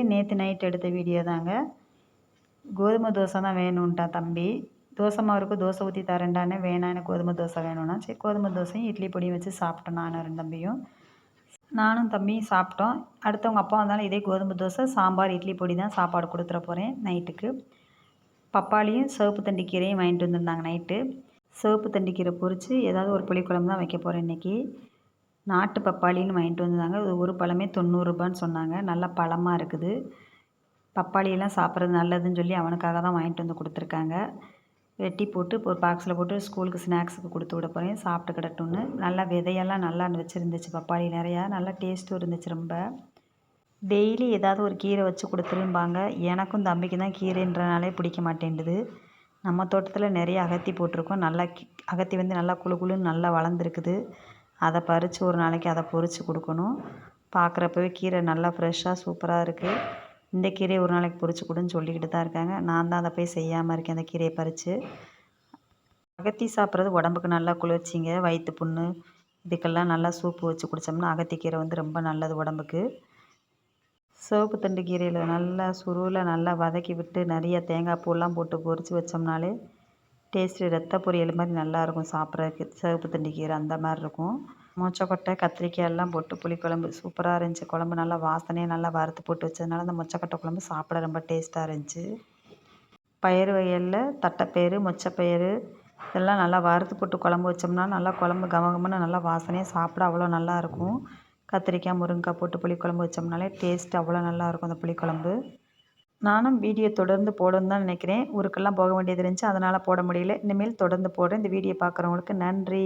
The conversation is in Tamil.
இது நேற்று நைட் எடுத்த வீடியோ தாங்க. கோதுமை தோசை தான் வேணும்ன்ட்டான் தம்பி. தோசை மாவுக்கு தோசை ஊற்றி தரேன்டானே வேணாம் எனக்கு கோதுமை தோசை வேணும்னா சரி கோதுமை தோசையும் இட்லி பொடியும் வச்சு சாப்பிட்டோம் நானும் ரெண்டு தம்பியும் நானும் தம்பியும் சாப்பிட்டோம். அடுத்தவங்க அப்பா வந்தாலும் இதே கோதுமை தோசை சாம்பார் இட்லி பொடி தான் சாப்பாடு கொடுத்துட போகிறேன் நைட்டுக்கு பப்பாளியும் சிவப்பு தண்டி கீரையும் வாங்கிட்டு வந்திருந்தாங்க நைட்டு சிவப்பு தண்டி கீரை பொறிச்சு ஏதாவது ஒரு புளிக்குழம்பு தான் வைக்க போகிறேன் இன்றைக்கி நாட்டு பப்பாளின்னு வாங்கிட்டு வந்தாங்க. அது ஒரு பழமே தொண்ணூறுரூபான்னு சொன்னாங்க. நல்லா பழமாக இருக்குது. பப்பாளியெல்லாம் சாப்பிட்றது நல்லதுன்னு சொல்லி அவனுக்காக தான் வாங்கிட்டு வந்து கொடுத்துருக்காங்க. வெட்டி போட்டு ஒரு பாக்ஸில் போட்டு ஸ்கூலுக்கு ஸ்நாக்ஸுக்கு கொடுத்து விட போகிறேன் சாப்பிட்டு கிடட்டும்னு. நல்லா விதையெல்லாம் நல்லா வச்சுருந்துச்சு பப்பாளி நிறையா. நல்லா டேஸ்ட்டும் இருந்துச்சு ரொம்ப. டெய்லி ஏதாவது ஒரு கீரை வச்சு கொடுத்துரும்பாங்க. எனக்கும் தம்பிக்கு தான் கீரைன்றனாலே பிடிக்க மாட்டேன்டுது. நம்ம தோட்டத்தில் நிறைய அகத்தி போட்டிருக்கோம். நல்லா அகத்தி வந்து நல்லா குழு குழுன்னு நல்லா வளர்ந்துருக்குது. அதை பறித்து ஒரு நாளைக்கு அதை பொறித்து கொடுக்கணும். பார்க்குறப்பவே கீரை நல்லா ஃப்ரெஷ்ஷாக சூப்பராக இருக்குது இந்த கீரையை ஒரு நாளைக்கு பொறித்து கொடுன்னு சொல்லிக்கிட்டு தான் இருக்காங்க. நான் தான் அதை போய் செய்யாமல் இருக்கேன் அந்த கீரையை பறித்து அகத்தி சாப்பிட்றது உடம்புக்கு நல்லா குளிர்ச்சிங்க. வயிற்று புண்ணு இதுக்கெல்லாம் நல்லா சூப்பு வச்சு குடித்தோம்னா அகத்திக்கீரை வந்து ரொம்ப நல்லது உடம்புக்கு. சிவப்பு தண்டு கீரையில் நல்லா சுருவில் நல்லா வதக்கி விட்டு நிறைய தேங்காய் பூலாம் போட்டு பொரித்து வச்சோம்னாலே டேஸ்ட்டு ரத்த பொரியல் மாதிரி நல்லாயிருக்கும் சாப்பிட்றதுக்கு. சிவப்பு தண்டி கீரை அந்த மாதிரி இருக்கும். மொச்சக்கொட்டை கத்திரிக்காய் எல்லாம் போட்டு புளிக்குழம்பு சூப்பராக இருந்துச்சு. குழம்பு நல்லா வாசனையாக நல்லா வறுத்து போட்டு வச்சதுனால அந்த மொச்சக்கொட்டை குழம்பு சாப்பிட ரொம்ப டேஸ்ட்டாக இருந்துச்சு. பயிறு வகைகளில் தட்டைப்பயிறு மொச்சப்பயிறு இதெல்லாம் நல்லா வறுத்து போட்டு குழம்பு வச்சோம்னா நல்லா குழம்பு கமகமன்னு நல்லா வாசனையாக சாப்பிட அவ்வளோ நல்லாயிருக்கும். கத்திரிக்காய் முருங்கைக்காய் போட்டு புளிக்குழம்பு வச்சோம்னாலே டேஸ்ட் அவ்வளோ நல்லாயிருக்கும் அந்த புளிக்குழம்பு. நானும் வீடியோ தொடர்ந்து போடணும்னு தான் நினைக்கிறேன். ஊருக்கெல்லாம் போக வேண்டியது இருந்துச்சு. அதனால் போட முடியல. இனிமேல் தொடர்ந்து போடுறேன். இந்த வீடியோ பார்க்குறவங்களுக்கு நன்றி.